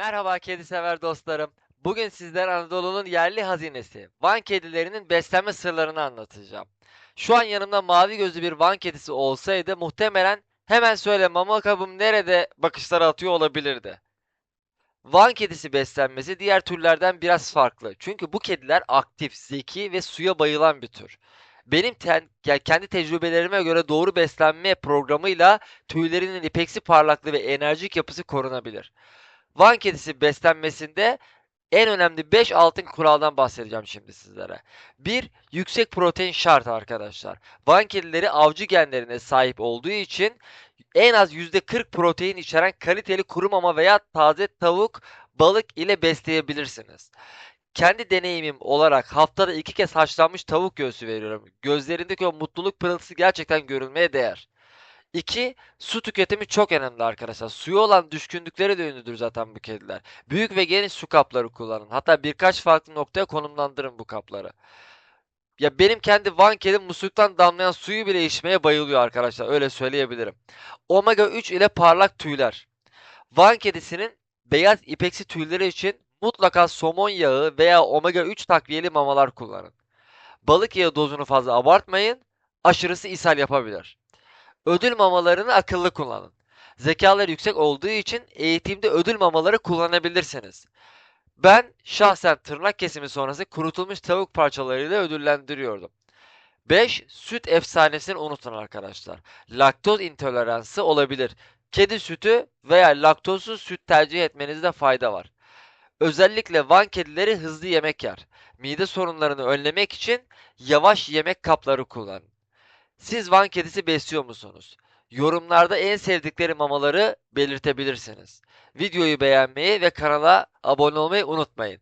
Merhaba kedi sever dostlarım. Bugün sizlere Anadolu'nun yerli hazinesi, Van kedilerinin beslenme sırlarını anlatacağım. Şu an yanımda mavi gözlü bir Van kedisi olsaydı muhtemelen hemen söyle mama kabım nerede bakışları atıyor olabilirdi. Van kedisi beslenmesi diğer türlerden biraz farklı. Çünkü bu kediler aktif, zeki ve suya bayılan bir tür. Benim ten- ya kendi tecrübelerime göre doğru beslenme programıyla tüylerinin ipeksi parlaklığı ve enerjik yapısı korunabilir. Van kedisi beslenmesinde en önemli 5 altın kuraldan bahsedeceğim şimdi sizlere. 1. Yüksek protein şart arkadaşlar. Van kedileri avcı genlerine sahip olduğu için en az %40 protein içeren kaliteli kuru mama veya taze tavuk, balık ile besleyebilirsiniz. Kendi deneyimim olarak haftada iki kez haşlanmış tavuk göğsü veriyorum. Gözlerindeki o mutluluk pırıltısı gerçekten görülmeye değer. 2. Su tüketimi çok önemli arkadaşlar. Suya olan düşkünlükleri de ünlüdür zaten bu kediler. Büyük ve geniş su kapları kullanın. Hatta birkaç farklı noktaya konumlandırın bu kapları. Ya benim kendi Van kedim musluktan damlayan suyu bile içmeye bayılıyor arkadaşlar. Öyle söyleyebilirim. Omega 3 ile parlak tüyler. Van kedisinin beyaz ipeksi tüyleri için mutlaka somon yağı veya omega 3 takviyeli mamalar kullanın. Balık yağı dozunu fazla abartmayın. Aşırısı ishal yapabilir. Ödül mamalarını akıllı kullanın. Zekaları yüksek olduğu için eğitimde ödül mamaları kullanabilirsiniz. Ben şahsen tırnak kesimi sonrası kurutulmuş tavuk parçalarıyla ödüllendiriyordum. 5. Süt efsanesini unutun arkadaşlar. Laktoz intoleransı olabilir. Kedi sütü veya laktozsuz süt tercih etmenizde fayda var. Özellikle Van kedileri hızlı yemek yer. Mide sorunlarını önlemek için yavaş yemek kapları kullanın. Siz Van kedisi besliyor musunuz? Yorumlarda en sevdikleri mamaları belirtebilirsiniz. Videoyu beğenmeyi ve kanala abone olmayı unutmayın.